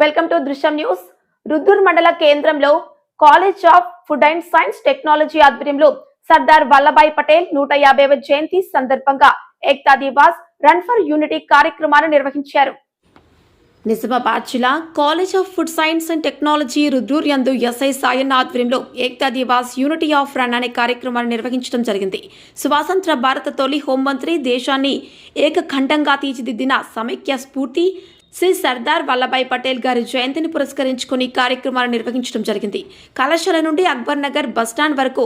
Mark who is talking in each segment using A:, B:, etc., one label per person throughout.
A: Welcome to Drishyam news Rudrur మండల కేంద్రంలో college of food and science technology ఆధ్వర్యంలో సర్దార్ వల్లభాయ్ పటేల్ నూట యాభైవ జయంతి సందర్భంగా Ekta Diwas run for unity కార్యక్రమాన్ని నిర్వహించారు. నిజామాబాద్ జిల్లా college of food science and technology Rudrur యందు ఎస్ఐ సాయన్న ఆధ్వర్యంలో Ekta Diwas unity of run అనే కార్యక్రమాన్ని నిర్వహించడం జరిగింది. స్వాతంత్ర భారత తొలి హోంమంత్రి దేశాన్ని ఏకఖండంగా తీర్చిదిద్దిన సమైక్య స్ఫూర్తి శ్రీ సర్దార్ వల్లభాయ్ పటేల్ గారి జయంతిని పురస్కరించుకుని కార్యక్రమాలు నిర్వహించడం జరిగింది. కళాశాల నుండి అక్బర్ నగర్ బస్టాండ్ వరకు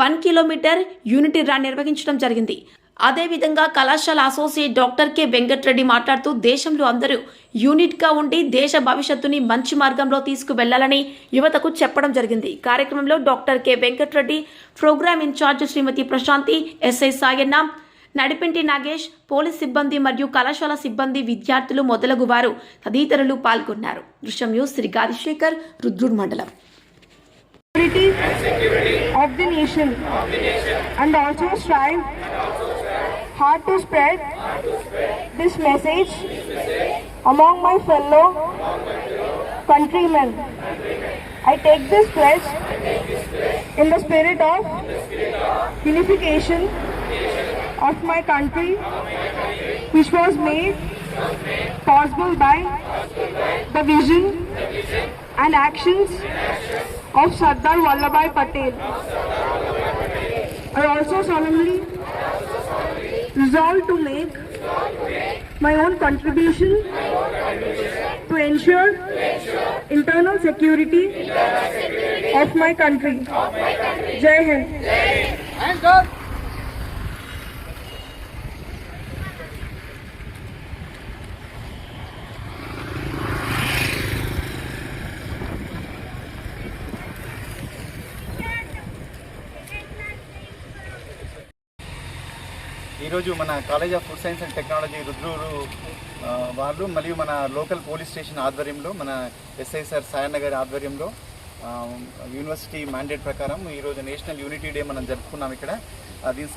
A: వన్ కిలోమీటర్ యూనిటీ రన్ నిర్వహించడం జరిగింది. అదేవిధంగా కళాశాల అసోసియేట్ డాక్టర్ కె. వెంకట్రెడ్డి మాట్లాడుతూ దేశంలో అందరూ యూనిట్గా ఉండి దేశ భవిష్యత్తుని మంచి మార్గంలో తీసుకువెళ్ళాలని యువతకు చెప్పడం జరిగింది. కార్యక్రమంలో doctor K. Venkatreddy programme in charge Shrimati Prashanti SI Sayanna Nadipinti Nagesh police సిబ్బంది మరియు కళాశాల సిబ్బంది విద్యార్థులు మొదలగు వారు తదితరులు పాల్గొన్నారు దృశ్యం న్యూస్ శ్రీ గాదిశేఖర్ రుద్రుడ్ మండలం
B: of the nation and also strive hard to spread this message among my fellow countrymen. I take this pledge in the spirit of unification of my country which was made possible by the vision and actions of Sardar Vallabhai Patel. I also solemnly resolve to make my own contribution to ensure internal security of my country. Jai Hind.
C: ఈరోజు మన college of food science and technology Rudrur వాళ్ళు మరియు మన local police station ఆధ్వర్యంలో మన SI sir Sayanna గారి ఆధ్వర్యంలో university mandate ప్రకారం ఈరోజు నేషనల్ యూనిటీ డే మనం జరుపుకున్నాం ఇక్కడ. దీని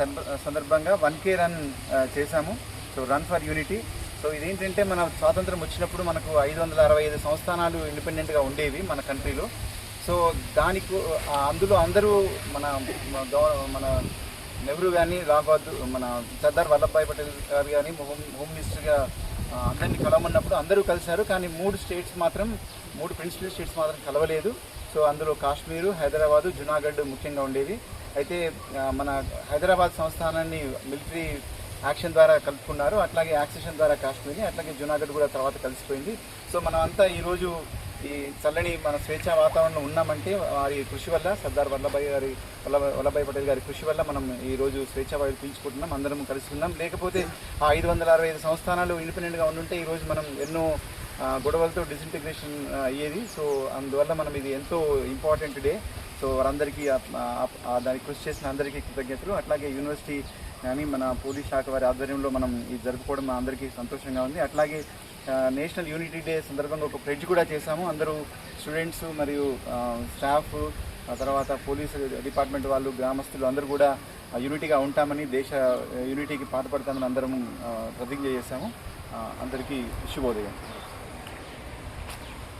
C: సందర్భంగా వన్ కే రన్ చేశాము. So run for unity. So ఇదేంటంటే మన స్వాతంత్రం వచ్చినప్పుడు మనకు ఐదు వందల అరవై ఐదు సంస్థానాలు ఇండిపెండెంట్గా ఉండేవి మన కంట్రీలో. సో దానికి అందులో అందరూ మన మన నెహ్రూ కానీ రాబాద్ మన సర్దార్ వల్లభాయ్ పటేల్ గారు కానీ హోమ్ హోమ్ మినిస్టర్గా అందరినీ కలవమన్నప్పుడు అందరూ కలిశారు. కానీ మూడు స్టేట్స్ మాత్రం మూడు ప్రిన్సిపల్ స్టేట్స్ మాత్రం కలవలేదు. సో అందులో కాశ్మీరు హైదరాబాదు జునాగఢ్ ముఖ్యంగా ఉండేవి. అయితే మన హైదరాబాద్ సంస్థానాన్ని మిలిటరీ యాక్షన్ ద్వారా కలుపుకున్నారు. అట్లాగే యాక్సేషన్ ద్వారా కాశ్మీర్ని అట్లాగే జునాగఢ్ కూడా తర్వాత కలిసిపోయింది. సో మనం అంతా ఈరోజు ఈ చల్లని మన స్వేచ్ఛ వాతావరణం ఉన్నామంటే వారి కృషి వల్ల సర్దార్ వల్లభాయ్ గారి వల్లభ వల్లభాయ్ పటేల్ గారి కృషి వల్ల మనం ఈ రోజు స్వేచ్ఛా వాయువు పీల్చుకుంటున్నాం అందరం కలిసి ఉన్నాం. లేకపోతే ఆ ఐదు వందల అరవై ఐదు సంస్థానాలు ఇండిపెండెంట్గా ఉండుంటే ఈరోజు మనం ఎన్నో గొడవలతో డిసింటిగ్రేషన్ అయ్యేది. సో అందువల్ల మనం ఇది ఎంతో ఇంపార్టెంట్ డే. సో వారందరికీ దానికి కృషి చేసిన అందరికీ కృతజ్ఞతలు. అట్లాగే యూనివర్సిటీ కానీ మన పోలీస్ శాఖ వారి ఆధ్వర్యంలో మనం ఇది జరుపుకోవడం అందరికీ సంతోషంగా ఉంది. అట్లాగే నేషనల్ యూనిటీ డే సందర్భంగా ఒక ప్రెడ్జ్ కూడా చేశాము. అందరూ స్టూడెంట్స్ మరియు స్టాఫ్ తర్వాత పోలీసు డిపార్ట్మెంట్ వాళ్ళు గ్రామస్తులు అందరూ కూడా యూనిటీగా ఉంటామని దేశ యూనిటీకి పాటుపడతామని అందరం ప్రతిజ్ఞ చేశాము. అందరికీ శుభోదయం.